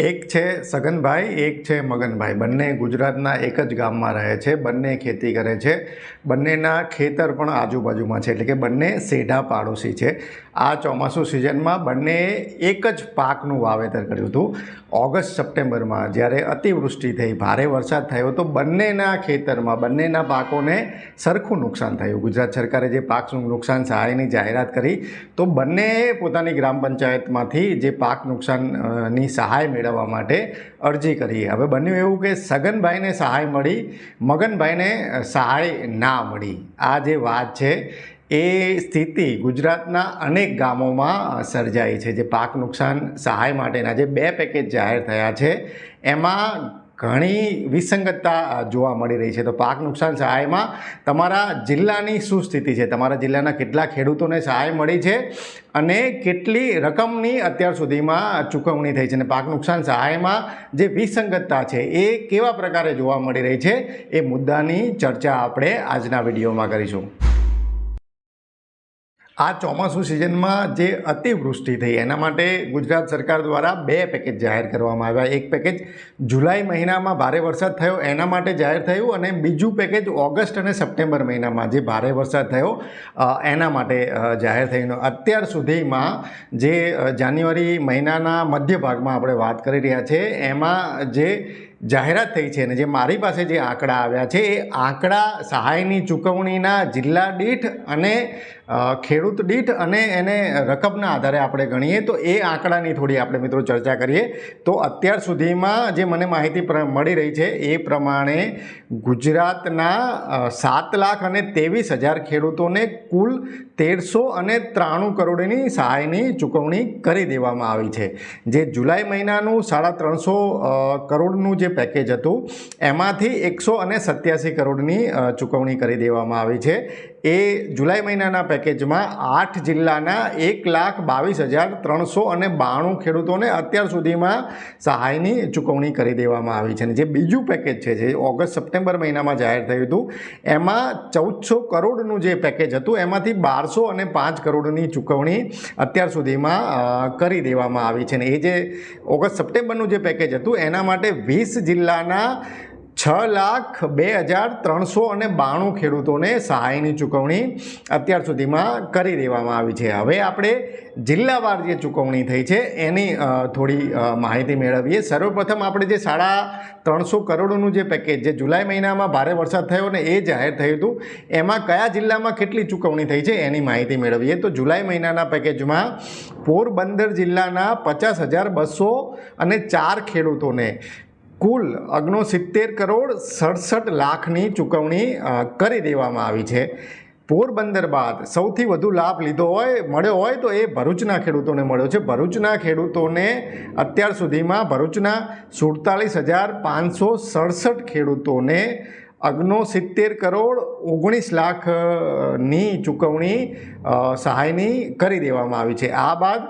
એક છે સગનભાઈ, એક છે મગનભાઈ. બંને ગુજરાતના એક જ ગામમાં રહે છે, બંને ખેતી કરે છે. બંનેના ખેતર પણ આજુબાજુમાં છે, એટલે કે બંને સેઢા પાડોશી છે. આ ચોમાસું સિઝનમાં બંને એક જ પાકનું વાવેતર કર્યું હતું. ઓગસ્ટ સપ્ટેમ્બરમાં જ્યારે અતિવૃષ્ટિ થઈ, ભારે વરસાદ થયો, તો બંનેના ખેતરમાં, બંનેના પાકોને સરખું નુકસાન થયું. ગુજરાત સરકારે જે પાકનું નુકસાન સહાયની જાહેરાત કરી, તો બંનેએ પોતાની ગ્રામ પંચાયતમાંથી જે પાક નુકસાનની સહાય મેળવવા માટે અરજી કરી. હવે બન્યું એવું કે સગનભાઈને સહાય મળી, મગનભાઈને સહાય ના મળી. આ જે વાત છે, એ સ્થિતિ ગુજરાતના અનેક ગામોમાં સર્જાઈ છે. જે પાક નુકસાન સહાય માટેના જે બે પેકેજ જાહેર થયા છે, એમાં ઘણી વિસંગતતા જોવા મળી રહી છે. તો પાક નુકસાન સહાયમાં તમારા જિલ્લાની શું સ્થિતિ છે? તમારા જિલ્લાના કેટલા ખેડૂતોને સહાય મળી છે? અને કેટલી રકમની અત્યાર સુધીમાં ચૂકવણી થઈ છે? અને પાક નુકસાન સહાયમાં જે વિસંગતતા છે, એ કેવા પ્રકારે જોવા મળી રહી છે? એ મુદ્દાની ચર્ચા આપણે આજના વિડીયોમાં કરીશું. આ ચોમાસું સિઝનમાં જે અતિવૃષ્ટિ થઈ, એના માટે ગુજરાત સરકાર દ્વારા બે પેકેજ જાહેર કરવામાં આવ્યા. એક પેકેજ જુલાઈ મહિનામાં ભારે વરસાદ થયો, એના માટે જાહેર થયું અને બીજું પેકેજ ઓગસ્ટ અને સપ્ટેમ્બર મહિનામાં જે ભારે વરસાદ થયો એના માટે જાહેર થયું અત્યાર સુધીમાં જે જાન્યુઆરી મહિનાના મધ્ય ભાગમાં આપણે વાત કરી રહ્યા છે, એમાં જે જાહેરાત થઈ છે અને જે મારી પાસે જે આંકડા આવ્યા છે, એ આંકડા સહાયની ચૂકવણીના જિલ્લા દીઠ અને ખેડૂત દીઠ અને એને રકમના આધારે આપણે ગણીએ, તો એ આંકડાની થોડી આપણે મિત્રો ચર્ચા કરીએ. તો અત્યાર સુધીમાં જે મને માહિતી મળી રહી છે, એ પ્રમાણે ગુજરાતના સાત લાખ અને ત્રેવીસ હજાર ખેડૂતોને કુલ તેરસો અને ત્રાણું કરોડની સહાયની ચૂકવણી કરી દેવામાં આવી છે. જે જુલાઈ મહિનાનું સાડા ત્રણસો કરોડનું જે પેકેજ હતું. એમાંથી એકસો અને સત્યાસી કરોડની ચૂકવણી કરી દેવામાં આવી છે. એ જુલાઈ મહિનાના પેકેજમાં આઠ જિલ્લાના એક લાખ બાવીસ હજાર ત્રણસો અને બાણું ખેડૂતોને અત્યાર સુધીમાં સહાયની ચૂકવણી કરી દેવામાં આવી છે. અને જે બીજું પેકેજ છે, જે ઓગસ્ટ સપ્ટેમ્બર મહિનામાં જાહેર થયું હતું, એમાં ચૌદસો કરોડનું જે પેકેજ હતું, એમાંથી બારસો અને પાંચ કરોડની ચૂકવણી અત્યાર સુધીમાં કરી દેવામાં આવી છે. અને એ જે ઓગસ્ટ સપ્ટેમ્બરનું જે પેકેજ હતું, એના માટે વીસ જિલ્લાના છ લાખ બે હજાર ત્રણસો અને બાણું ખેડૂતોને સહાયની ચૂકવણી અત્યાર સુધીમાં કરી દેવામાં આવી છે. હવે આપણે જિલ્લાવાર જે ચૂકવણી થઈ છે, એની થોડી માહિતી મેળવીએ. સર્વપ્રથમ આપણે જે સાડા ત્રણસો કરોડનું જે પેકેજ જે જુલાઈ મહિનામાં ભારે વરસાદ થયો ને એ જાહેર થયું હતું, એમાં કયા જિલ્લામાં કેટલી ચૂકવણી થઈ છે એની માહિતી મેળવીએ. તો જુલાઈ મહિનાના પેકેજમાં પોરબંદર જિલ્લાના પચાસ હજાર બસો અને ચાર ખેડૂતોને કુલ ઓગણસિત્તેર કરોડ સડસઠ લાખની ચૂકવણી કરી દેવામાં આવી છે. પોરબંદર બાદ સૌથી વધુ લાભ લીધો હોય, મળ્યો હોય તો એ ભરૂચના ખેડૂતોને મળ્યો છે. ભરૂચના ખેડૂતોને અત્યાર સુધીમાં ભરૂચના સુડતાલીસ હજાર પાંચસો સડસઠ ખેડૂતોને ઓગણસિત્તેર કરોડ ઓગણીસ લાખની ચૂકવણી સહાયની કરી દેવામાં આવી છે. આ બાદ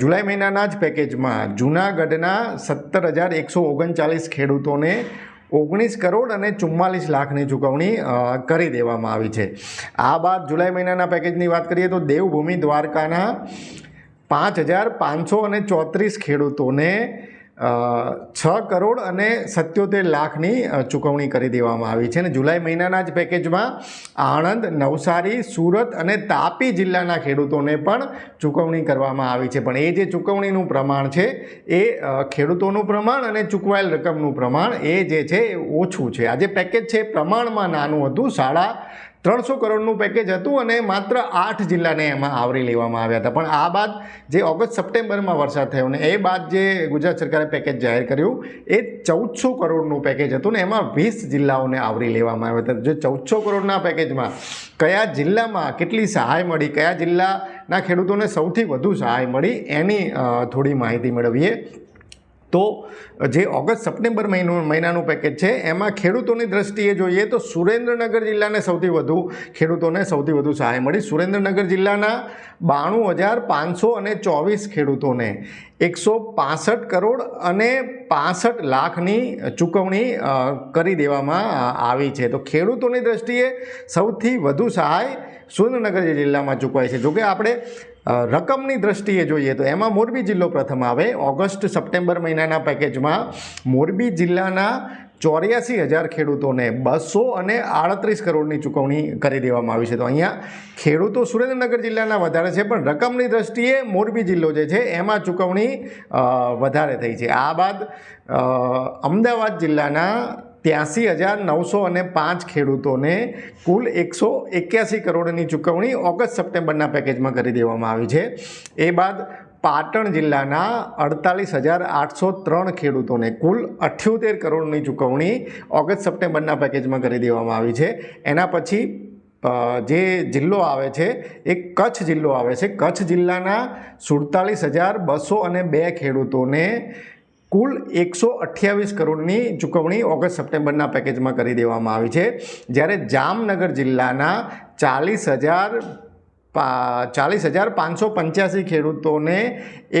જુલાઈ મહિનાના જ પેકેજમાં જૂનાગઢના સત્તર હજાર એકસો ઓગણચાલીસ ખેડૂતોને ઓગણીસ કરોડ અને ચુમ્માલીસ લાખની ચૂકવણી કરી દેવામાં આવી છે. આ બાદ જુલાઈ મહિનાના પેકેજની વાત કરીએ તો દેવભૂમિ દ્વારકાના પાંચ હજાર પાંચસો અને ચોત્રીસ ખેડૂતોને છ કરોડ અને સત્યોતેર લાખની ચૂકવણી કરી દેવામાં આવી છે અને જુલાઈ મહિનાના જ પેકેજમાં આણંદ, નવસારી, સુરત અને તાપી જિલ્લાના ખેડૂતોને પણ ચૂકવણી કરવામાં આવી છે. પણ એ જે ચૂકવણીનું પ્રમાણ છે, એ ખેડૂતોનું પ્રમાણ અને ચૂકવાયેલ રકમનું પ્રમાણ એ જે છે, એ ઓછું છે. આ જે પેકેજ છે, એ પ્રમાણમાં નાનું હતું. સાડા ત્રણસો કરોડનું પેકેજ હતું અને માત્ર આઠ જિલ્લાને એમાં આવરી લેવામાં આવ્યા હતા. પણ આ બાદ જે ઓગસ્ટ સપ્ટેમ્બરમાં વરસાદ થયો ને એ બાદ જે ગુજરાત સરકારે પેકેજ જાહેર કર્યું, એ ચૌદસો કરોડનું પેકેજ હતું ને એમાં વીસ જિલ્લાઓને આવરી લેવામાં આવ્યા હતા. જે ચૌદસો કરોડના પેકેજમાં કયા જિલ્લામાં કેટલી સહાય મળી, કયા જિલ્લાના ખેડૂતોને સૌથી વધુ સહાય મળી, એની થોડી માહિતી મેળવીએ. તો જે ઓગસ્ટ સપ્ટેમ્બર મહિનો મહિનાનું પેકેજ છે, એમાં ખેડૂતોની દ્રષ્ટિએ જોઈએ તો સુરેન્દ્રનગર જિલ્લાને સૌથી વધુ ખેડૂતોને સૌથી વધુ સહાય મળી. સુરેન્દ્રનગર જિલ્લાના બાણું હજાર પાંચસો અને ચોવીસ ખેડૂતોને એકસો પાસઠ કરોડ અને પાસઠ લાખની ચૂકવણી કરી દેવામાં આવી છે. તો ખેડૂતોની દ્રષ્ટિએ સૌથી વધુ સહાય સુરેન્દ્રનગર જિલ્લામાં ચૂકવાય છે. જોકે આપણે રકમની દ્રષ્ટિએ જોઈએ તો એમાં મોરબી જિલ્લો પ્રથમ આવે. ઓગસ્ટ, સપ્ટેમ્બર મહિનાના પેકેજમાં મોરબી જિલ્લાના ચોર્યાસી હજાર ખેડૂતોને બસો અને આડત્રીસ કરોડની ચૂકવણી કરી દેવામાં આવી છે. તો અહીંયા ખેડૂતો સુરેન્દ્રનગર જિલ્લાના વધારે છે, પણ રકમની દ્રષ્ટિએ મોરબી જિલ્લો જે છે, એમાં ચૂકવણી વધારે થઈ છે. આ બાદ અમદાવાદ જિલ્લાના ત્યાંસી હજાર નવસો અને પાંચ ખેડૂતોને કુલ એકસો એક્યાસી કરોડની ચૂકવણી ઓગસ્ટ સપ્ટેમ્બરના પેકેજમાં કરી દેવામાં આવી છે. એ બાદ પાટણ જિલ્લાના અડતાલીસ હજાર આઠસો ત્રણ ખેડૂતોને કુલ અઠ્યોતેર કરોડની ચૂકવણી ઓગસ્ટ સપ્ટેમ્બરના પેકેજમાં કરી દેવામાં આવી છે. એના પછી જે જિલ્લો આવે છે, એ કચ્છ જિલ્લો આવે છે. કચ્છ જિલ્લાના સુડતાલીસ હજાર બસો અને બે ખેડૂતોને કુલ એકસો અઠ્યાવીસ કરોડની ચૂકવણી ઓગસ્ટ સપ્ટેમ્બરના પેકેજમાં કરી દેવામાં આવી છે. જ્યારે જામનગર જિલ્લાના ચાલીસ હજાર ચાલીસ હજાર પાંચસો પંચ્યાસી ખેડૂતોને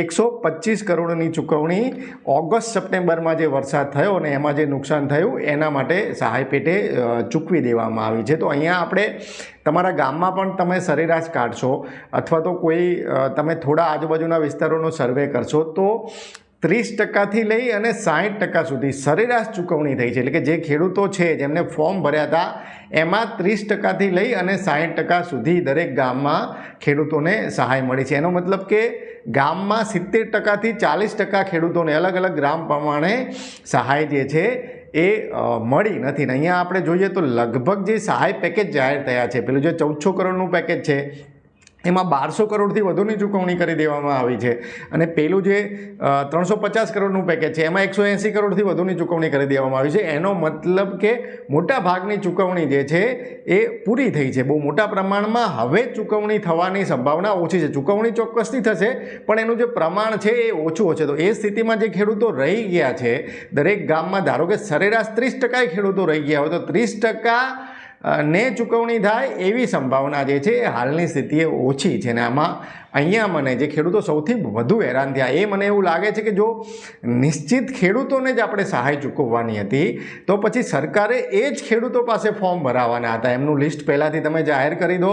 એકસો પચીસ કરોડની ચૂકવણી ઓગસ્ટ સપ્ટેમ્બરમાં જે વરસાદ થયો અને એમાં જે નુકસાન થયું, એના માટે સહાય પેટે ચૂકવી દેવામાં આવી છે. તો અહીંયા આપણે તમારા ગામમાં પણ તમે સરેરાશ કાઢશો અથવા તો કોઈ તમે થોડા આજુબાજુના વિસ્તારોનો સર્વે કરશો તો ત્રીસ ટકાથી લઈ અને સાહીઠ ટકા સુધી સરેરાશ ચૂકવણી થઈ છે. એટલે કે જે ખેડૂતો છે જેમને ફોર્મ ભર્યા હતા, એમાં ત્રીસ ટકાથી લઈ અને સાહીઠ ટકા સુધી દરેક ગામમાં ખેડૂતોને સહાય મળી છે. એનો મતલબ કે ગામમાં સિત્તેર ટકાથી ચાલીસ ટકા ખેડૂતોને અલગ અલગ ગ્રામ પ્રમાણે સહાય જે છે એ મળી નથી. ને અહીંયા આપણે જોઈએ તો લગભગ જે સહાય પેકેજ જાહેર થયા છે, પેલું જે ચૌદસો કરોડનું પેકેજ છે એમાં બારસો કરોડથી વધુની ચૂકવણી કરી દેવામાં આવી છે. અને પેલું જે ત્રણસો પચાસ કરોડનું પેકેજ છે, એમાં એકસો એંસી કરોડથી વધુની ચૂકવણી કરી દેવામાં આવી છે. એનો મતલબ કે મોટા ભાગની ચૂકવણી જે છે, એ પૂરી થઈ છે. બહુ મોટા પ્રમાણમાં હવે ચૂકવણી થવાની સંભાવના ઓછી છે. ચૂકવણી ચોક્કસથી થશે, પણ એનું જે પ્રમાણ છે એ ઓછું હશે. તો એ સ્થિતિમાં જે ખેડૂતો રહી ગયા છે, દરેક ગામમાં ધારો કે સરેરાશ ત્રીસ ટકાએ ખેડૂતો રહી ગયા હોય, તો ત્રીસ ટકા ને ચૂકવણી થાય એવી સંભાવના જે છે હાલની સ્થિતિએ ઓછી છે આમાં અહીંયા મને જે ખેડૂતો સૌથી વધુ હેરાન થયા, એ મને એવું લાગે છે કે જો નિશ્ચિત ખેડૂતોને જ આપણે સહાય ચૂકવવાની હતી, તો પછી સરકારે એ જ ખેડૂતો પાસે ફોર્મ ભરાવાના હતા. એમનું લિસ્ટ પહેલાંથી તમે જાહેર કરી દો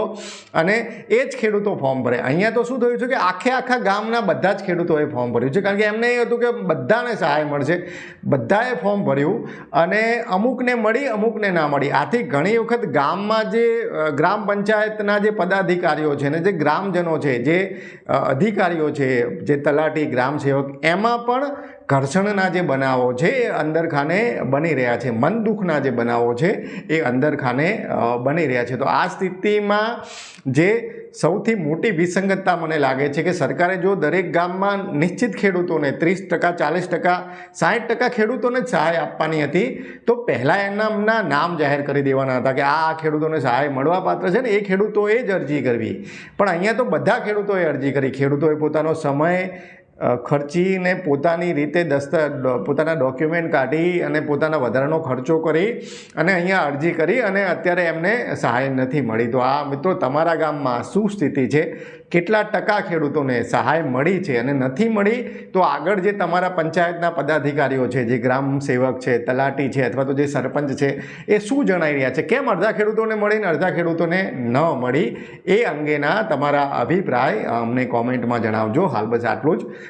અને એ જ ખેડૂતો ફોર્મ ભરે. અહીંયા તો શું થયું છે કે આખે આખા ગામના બધા જ ખેડૂતોએ ફોર્મ ભર્યું છે. કારણ કે એમને એ હતું કે બધાને સહાય મળશે. બધાએ ફોર્મ ભર્યું અને અમુકને મળી, અમુકને ના મળી. આથી ઘણી વખત ગામમાં જે ગ્રામ પંચાયતના જે પદાધિકારીઓ છે ને જે ગ્રામજનો છે, જે અધિકારીઓ છે, જે તલાટી ગ્રામ સેવક, એમાં પણ ઘર્ષણના જે બનાવો છે, એ અંદરખાને બની રહ્યા છે. મન દુઃખના જે બનાવો છે, એ અંદરખાને બની રહ્યા છે. તો આ સ્થિતિમાં જે સૌથી મોટી વિસંગતતા મને લાગે છે કે સરકારે જો દરેક ગામમાં નિશ્ચિત ખેડૂતોને ત્રીસ ટકા, ચાલીસ ટકા સાઠ ટકા ખેડૂતોને સહાય આપવાની હતી, તો પહેલાં એમના નામ જાહેર કરી દેવાના હતા કે આ ખેડૂતોને સહાય મળવાપાત્ર છે ને એ ખેડૂતોએ જ અરજી કરવી. પણ અહીંયા તો બધા અરજી કરી. ખેડૂતોએ પોતાનો સમય ખર્ચીને પોતાની રીતે દસ્તા પોતાના ડોક્યુમેન્ટ કાઢી અને પોતાના વધારાનો ખર્ચો કરી અને અહીંયા અરજી કરી અને અત્યારે એમને સહાય નથી મળી. તો આ મિત્રો તમારા ગામમાં શું સ્થિતિ છે? કેટલા ટકા ખેડૂતોને સહાય મળી છે અને નથી મળી? તો આગળ જે તમારા પંચાયતના પદાધિકારીઓ છે, જે ગ્રામ સેવક છે, તલાટી છે અથવા તો જે સરપંચ છે, એ શું જણાઈ રહ્યા છે? કેમ અડધા ખેડૂતોને મળી ને અડધા ખેડૂતોને ન મળી? એ અંગેના તમારા અભિપ્રાય અમને કોમેન્ટમાં જણાવજો. હાલ બસ આટલું જ.